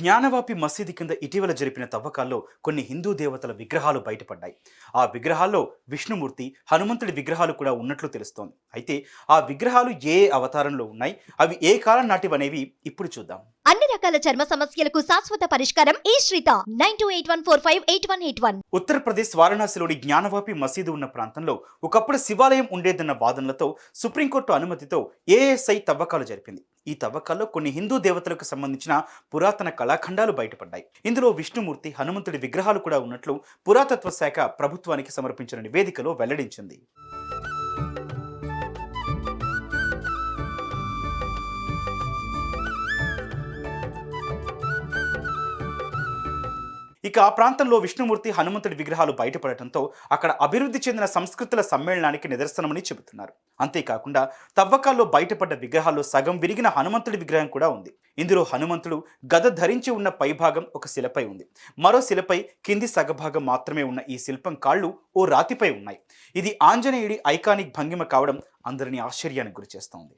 జ్ఞానవాపి మసీదు కింద ఇటీవల జరిపిన తవ్వకాల్లో కొన్ని హిందూ దేవతల విగ్రహాలు బయటపడ్డాయి. ఆ విగ్రహాల్లో విష్ణుమూర్తి హనుమంతుడి విగ్రహాలు కూడా ఉన్నట్లు తెలుస్తోంది. అయితే ఆ విగ్రహాలు ఏ అవతారంలో ఉన్నాయి? అవి ఏ కాలం నాటివనేవి ఇప్పుడు చూద్దాం. రకాల చర్మ సమస్యలకు శాశ్వత పరిష్కారం ఈ శ్రీత. Nine two eight one four five eight one eight one. Uttar Pradesh వారణాసిలోని జ్ఞానవాపి మసీదు ఉన్న ప్రాంతంలో ఒకప్పుడు శివాలయం ఉండేదన్న వాదనలతో సుప్రీంకోర్టు అనుమతితో ఏఎస్ఐ తవ్వకాలు జరిపింది. ఈ తవ్వకాల్లో కొన్ని హిందూ దేవతలకు సంబంధించిన పురాతన కళాఖండాలు బయటపడ్డాయి. ఇందులో విష్ణుమూర్తి హనుమంతుడి విగ్రహాలు కూడా ఉన్నట్లు పురాతత్వ శాఖ ప్రభుత్వానికి సమర్పించిన నివేదికలో వెల్లడించింది. ఇక ఆ ప్రాంతంలో విష్ణుమూర్తి హనుమంతుడి విగ్రహాలు బయటపడటంతో అక్కడ అభివృద్ధి చెందిన సంస్కృతుల సమ్మేళనానికి నిదర్శనమని చెబుతున్నారు. అంతేకాకుండా తవ్వకాల్లో బయటపడ్డ విగ్రహాల్లో సగం విరిగిన హనుమంతుడి విగ్రహం కూడా ఉంది. ఇందులో హనుమంతుడు గద ధరించి ఉన్న పైభాగం ఒక శిలపై ఉంది. మరో శిలపై కింది సగభాగం మాత్రమే ఉన్న ఈ శిల్పం కాళ్ళు ఓ రాతిపై ఉన్నాయి. ఇది ఆంజనేయుడి ఐకానిక్ భంగిమ కావడం అందరినీ ఆశ్చర్యానికి గురిచేస్తోంది.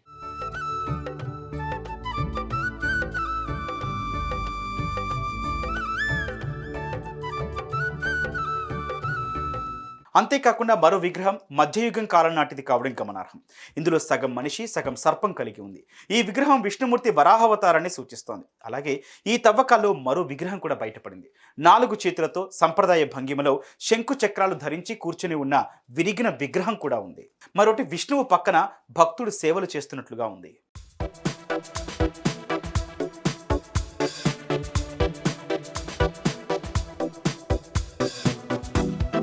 అంతేకాకుండా మరో విగ్రహం మధ్యయుగం కాలం నాటిది కావడం గమనార్హం. ఇందులో సగం మనిషి సగం సర్పం కలిగి ఉంది. ఈ విగ్రహం విష్ణుమూర్తి వరాహవతారాన్ని సూచిస్తోంది. అలాగే ఈ తవ్వకాల్లో మరో విగ్రహం కూడా బయటపడింది. నాలుగు చేతులతో సంప్రదాయ భంగిమలో శంకు చక్రాలు ధరించి కూర్చుని ఉన్న విరిగిన విగ్రహం కూడా ఉంది. మరోటి విష్ణువు పక్కన భక్తుడు సేవలు చేస్తున్నట్లుగా ఉంది.